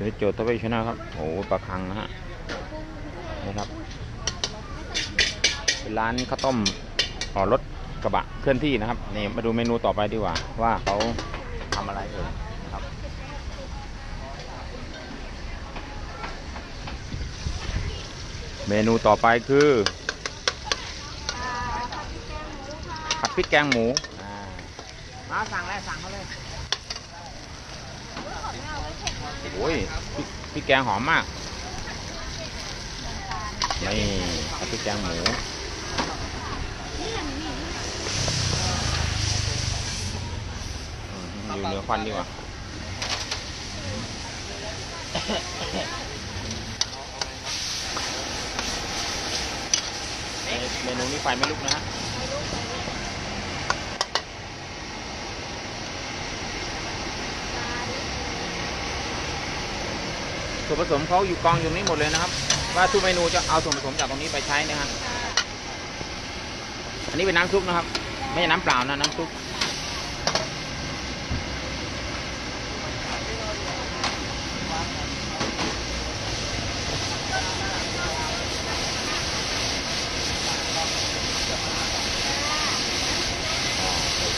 คือโจทย์ทวีชนะครับ โอ้ปลาคังนะฮะนี่ครับเป็นร้านข้าวต้มห่อรถกระบะเคลื่อนที่นะครับนี่มาดูเมนูต่อไปดีกว่า ว่าเขาทำอะไรเอ่ยนะครับเมนูต่อไปคือผัดพริกแกงหมูมาสั่งแล้วสั่งเขาเลย โอ้ยพริกแกงหอมมาก นี่พริกแกงหมูอืมดูเนื้อควันดีกว่าเมนูนี้ไฟไม่ลุกนะฮะ ส่วนผสมเขาอยู่กองอยู่นี้หมดเลยนะครับ ว่าทุกเมนูจะเอาส่วนผสมจากตรงนี้ไปใช้นะครับอันนี้เป็นน้ำซุปนะครับ ไม่ใช่น้ำเปล่านะน้ำซุป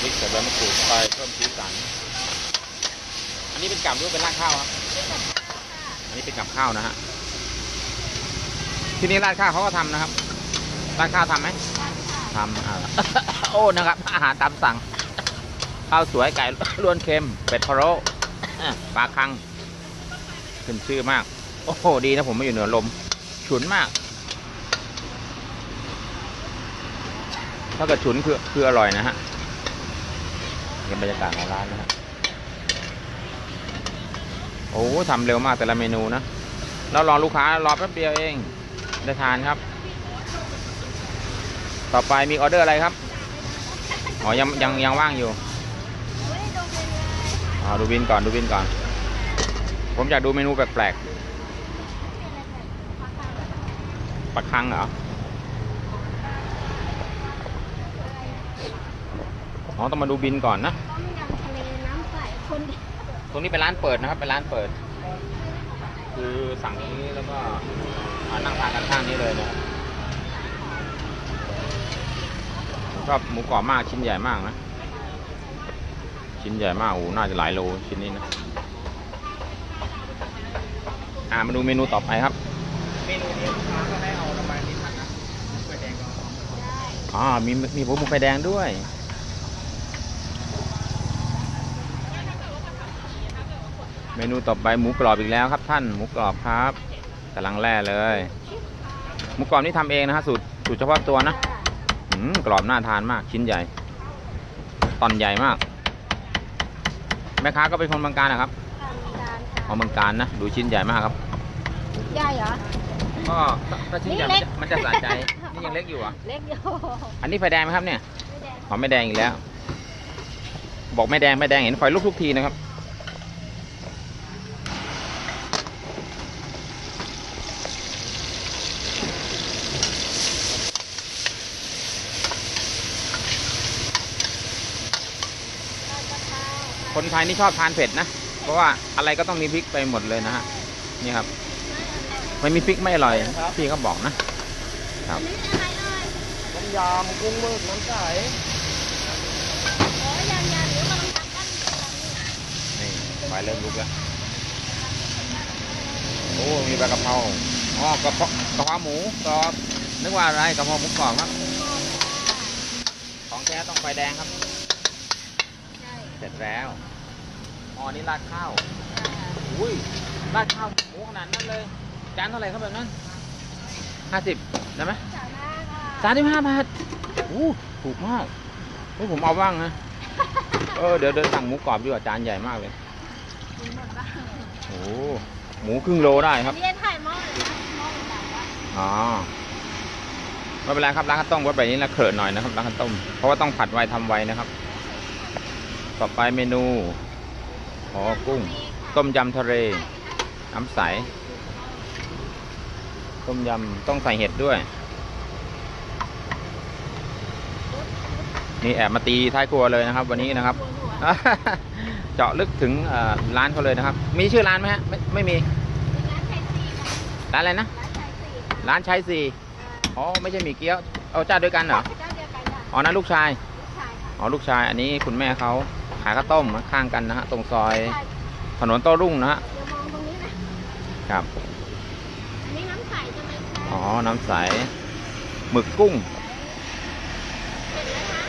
พริกกับใบมะกรูดไปเพิ่มสีสัน อันนี้เป็นกับหรือเป็นราดข้าวครับ นี้เป็นกับข้าวนะฮะที่นี่ราดข้าวเขาก็ทำนะครับราดข้าวทำไหมทำอ่าโอ้นะครับ อาหารตามสั่งข้าวสวยไก่ล้วนเค็มเป็ดพะโล้ปลาคังขึ้นชื่อมาก โอ้โหดีนะผมไม่อยู่เหนือลม ฉุนมาก ถ้าเกิดฉุนคือคืออร่อยนะฮะนี่บรรยากาศของร้านนะฮะโอ้ทำเร็วมากแต่ละเมนูนะแล้วรอลูกค้ารอแป๊บเดียวเองได้ทานครับ ต่อไปมีออเดอร์อะไรครับอ๋อยังยังยังว่างอยู่อ๋อดูบินก่อนดูบินก่อน ผมอยากดูเมนูแปลกๆปลาคังเหรออ๋อต้องมาดูบินก่อนนะต้มยำทะเลน้ำใสคนเดียว รงนี้เป็นร้านเปิดนะครับ เป็นร้านเปิด คือสั่งตรงนี้แล้วก็มานั่งทานกันข้างนี้เลยนะครับผมชอบหมูกรอบมากชิ้นใหญ่มากนะ ชิ้นใหญ่มากโอ้โหน่าจะหลายโลชิ้นนี้นะอ่ามาดูเมนูต่อไปครับ เมนูนี้ลูกค้าก็ได้เอาน้ำมันนิดนึงนะไฟแดงก็เอาอ๋อมีมีหมูหมูไฟแดงด้วย เมนูต่อไปหมูกรอบอีกแล้วครับท่านหมูกรอบครับกำลังแร่เลย หมูกรอบนี่ทำเองนะฮะสูตรสูตรเฉพาะตัวนะอืมกรอบน่าทานมากชิ้นใหญ่ตอนใหญ่มาก แม่ค้าก็เป็นคนบางการนะครับจานเอาบางการนะดูชิ้นใหญ่มากครับใหญ่เหรอก็ถ้าชิ้นใหญ่นี่มันเล็จะกมันจะสะใจนี่ยังเล็กอยู่เหรอะเล็กอยู่อันนี้ไฟแดงไหมครับเนี่ยไม่แดงอ๋อไม่แดงอีกแล้ว บอกไม่แดงไม่แดงเห็นไฟลุกทุกทีนะครับ คนไทยนี่ชอบทานเผ็ดนะ เพราะว่าอะไรก็ต้องมีพริกไปหมดเลยนะฮะ นี่ครับ ไม่มีพริกไม่อร่อย พี่เขาบอกนะอันนี้อะไรเอ่ยต้มยำกุ้งหมึกน้ำใสโอ้ยยำยำหรือมันทำกันนี่ไฟเริ่มลุกแล้ว โอ้ มีใบกะเพราอ๋อกระเพาะกระเพราหมูกรอบนึกว่าอะไรกระเพราหมูกรอบครับ ของแท้ต้องไฟแดงครับใช่เส ร็จแล้วอ๋อนี่ราดข้าวอุ้ยราดข้าวหมูขนาดนั้นเลย จานเท่าไหร่ครับแบบนั้นห้าสิบได้ไหมสามารถสามสิบห้าบาทอู้ถูกมากเฮ้ยผมเอาบ้างนะเออเดี๋ยวเดินสั่งหมูกรอบดีกว่าจานใหญ่มากเลยมีหมดบ้างโอ้หมูครึ่งโลได้ครับเรียนถ่ายหม้อเลยนะหม้อเป็นแบบว่าอ๋อไม่เป็นไรครับร้านข้าวต้มวัดแบบนี้นะเขินหน่อยนะครับร้านข้าวต้มเพราะว่าต้องผัดไวทำไวนะครับ ต่อไปเมนูอ๋อกุ้ง ต้มยำทะเลน้ำใส ต้มยำต้องใส่เห็ดด้วย นี่แอบมาตีท้ายครัวเลยนะครับ วันนี้นะครับหัวหัวเจาะลึกถึงเอ่อร้านเขาเลยนะครับ มีชื่อร้านไหมฮะไม่ไม่มี ร้านไทยสี่ค่ะร้านอะไรนะ ร้านไทยสี่ร้านชัยสี่อ๋อไม่ใช่หมีเกี๊ยว เอาเจ้าด้วยกันเหรอเจ้าเดียวกันค่ะอ๋อนั่นลูกชายลูกชายค่ะอ๋อลูกชายอันนี้คุณแม่เขาขายข้าวต้มข้างกันนะฮะตรงซอยใช่ถนนโต้รุ่งนะฮะเดี๋ยวมองตรงนี้นะครับ อันนี้น้ำใสใช่ไหมคะอ๋อ น้ำใสหมึกกุ้ง เสร็จแล้วนะ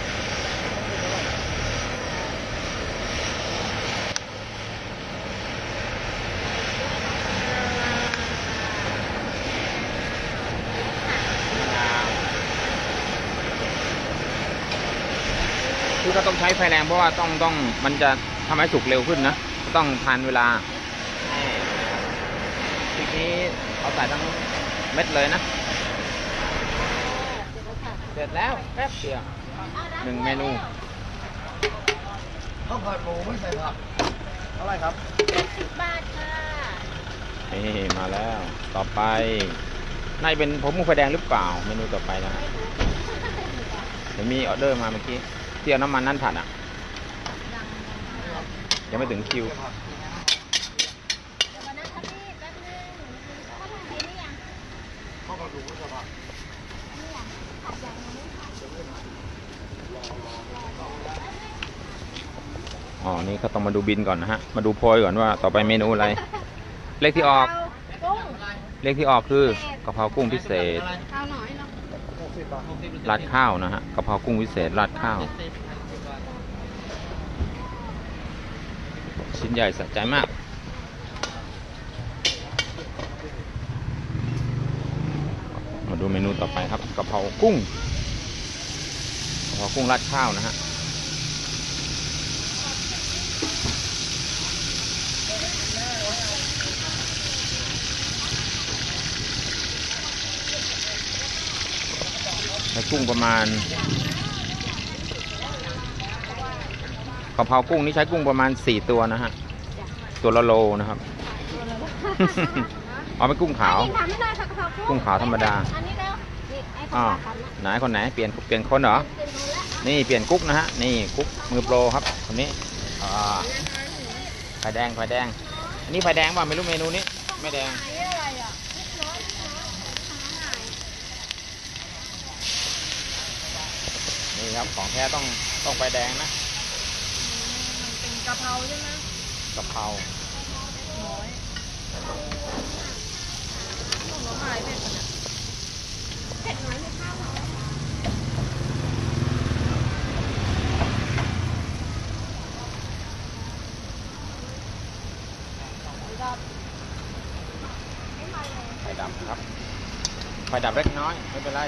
คือก็ต้อง ใช้ไฟแรงเพราะว่าต้องต้องมันจะทำให้สุกเร็วขึ้นนะต้องทานเวลาทีนี้เอาใส่ทั้งเม็ดเลยนะ เสร็จแล้วค่ะเสร็จแล้วแป๊บเดียวเอารับหนึ่งเมนูข้าวผัดหมูไม่ใส่ผักเท่าไหร่ครับสิบบาทค่ะนี่มาแล้วต่อไปน่าจะเป็นผมมุกไฟแดงหรือเปล่า เมนูต่อไปนะฮะเดี๋ยวมีออเดอร์มาเมื่อกี้ ที่เอาน้ำมันนั่นผัดอะ ยังไม่ถึงคิว อ๋อ นี่ก็ต้องมาดูบินก่อนนะฮะ มาดูโพยก่อนว่าต่อไปเมนูอะไร เลขที่ออก เลขที่ออกคือกะเพรากุ้งพิเศษข้าวหน่อย ราดข้าวนะฮะกะเพรากุ้งวิเศษราดข้าว ชิ้นใหญ่สะใจมาก มาดูเมนูต่อไปครับกะเพรากุ้งกะเพรากุ้งราดข้าวนะฮะ ใช้กุ้งประมาณกะเพรากุ้งนี่ใช้กุ้งประมาณ4ตัวนะฮะ ตัวละโลนะครับเอาเป็นกุ้งขาวอันนี้ทำไม่ได้ค่ะกะเพรากุ้งกุ้งขาวธรรมดาอันนี้แล้วนี่ไอ้ข้าอ่าวผัดกันนะไหนคนไหนเปลี่ยนเปลี่ยนคนเหรอเป็นรู้แล้วนี่เปลี่ยนกุ๊กนะฮะ นี่กุ๊กมือโปรครับคนนี้อ่าไฟแดงไฟแดงอันนี้ไฟแดงป่ะไม่รู้เมนูนี้ ไม่แดง ไหนอะไรอะน้อยน้อยทางไหน นี่ ครับของแท้ต้องต้องไฟแดงนะเป็นกะเพราใช่ไหมกะเพราน้อยผมน้ำลายเผ็ดนะเผ็ดน้อยไม่ข้าวน้อยไฟดำนะครับไฟดับเล็กน้อยไม่เป็นไร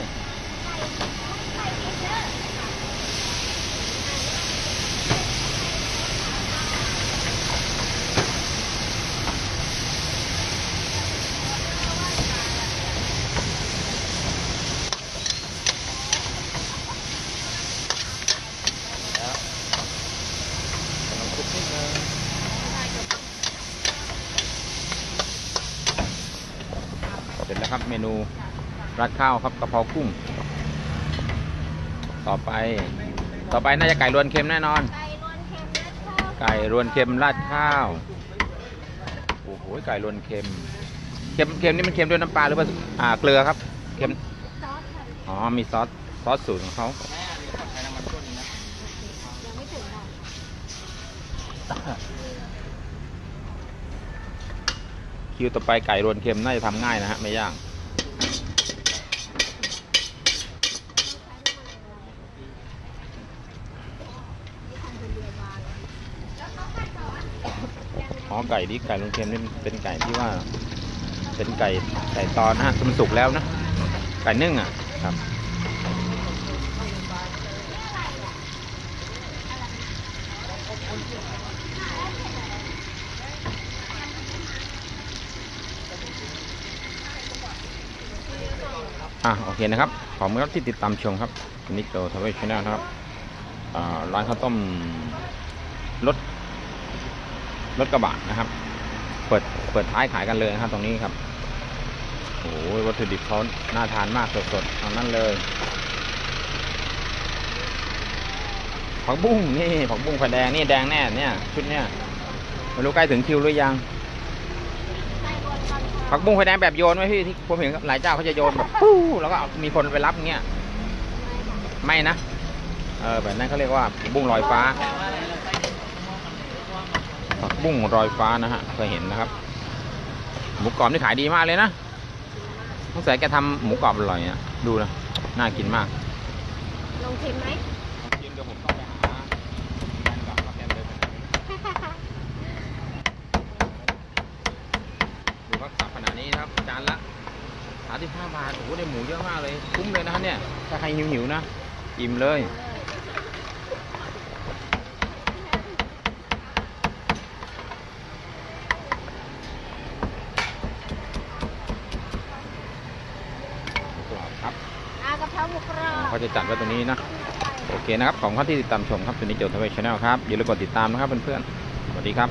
แล้วขนมคุกนิดนึง เสร็จแล้วครับเมนูราดข้าวครับกะเพรากุ้ง ต่อไป ต่อไปน่าจะไก่รวนเค็มแน่นอนไก่รวนเค็มและข้าวไก่รวนเค็มราดข้าวโอ้โหไก่รวนเค็มเค็มเค็มนี่มันเค็มด้วยน้ำปลาหรือว่าอ่าเกลือครับเค็มซอสค่ะอ๋อมีซอสซอสสูตรของเขาแม่อันนี้ขอใช้น้ำมันข้นนะยังไม่ถึงหรอกคิวต่อไปไก่รวนเค็มน่าจะทำง่ายนะฮะไม่ยาก ไก่นี่ไก่รวนเค็มนี่เป็นไก่ที่ว่า เป็นไก่ไก่ตอนนะฮะมันสุกแล้วนะ ไก่นึ่งอะครับอะโอเคนะครับ ขอบคุณครับที่ติดตามชมครับนิโจทาวเวชแนลนะครับอ่าร้านข้าวต้มรถ รถกระบะนะครับ เปิดเปิดท้ายขายกันเลยนะครับ ตรงนี้ครับโอ้โหวัตถุดิบเขาน่าทานมากสดๆเอานั้นเลยผักบุ้งนี่ผักบุ้งไฟแดงนี่แดงแน่เนี่ยชุดเนี้ยไม่รู้ใกล้ถึงคิวหรือยังผักบุ้งไฟแดงแบบโยนไหมพี่ที่ผมเห็นหลายเจ้าเขาจะโยนแบบปู้แล้วก็มีคนไปรับเงี้ยไม่นะเออแบบนั้นเขาเรียกว่าบุ้งลอยฟ้า ผักบุ้งลอยฟ้านะฮะเคยเห็นนะครับ หมูกรอบนี่ขายดีมากเลยนะสงสัยแกทำหมูกรอบอร่อยอะดูนะน่ากินมากลองชิมไหมกินเดี๋ยวผมต้องไปหาแฟนกลับมาแกเลยดูว่าสับขนาดนี้นะครับจานละ35บาทโอ้โหได้หมูเยอะมากเลย คุ้มเลยนะฮะเนี่ยถ้าใครหิวๆนะ อิ่มเลย ครับ อากะเพราหมูกรอบ เขา จะจัดไว้ตรงนี้นะโอเคนะครับของท่านที่ติดตามชมครับตัวนี้โจทย์ทวีชแนลครับอย่าลืมกดติดตามนะครับเพื่อนๆสวัสดีครับ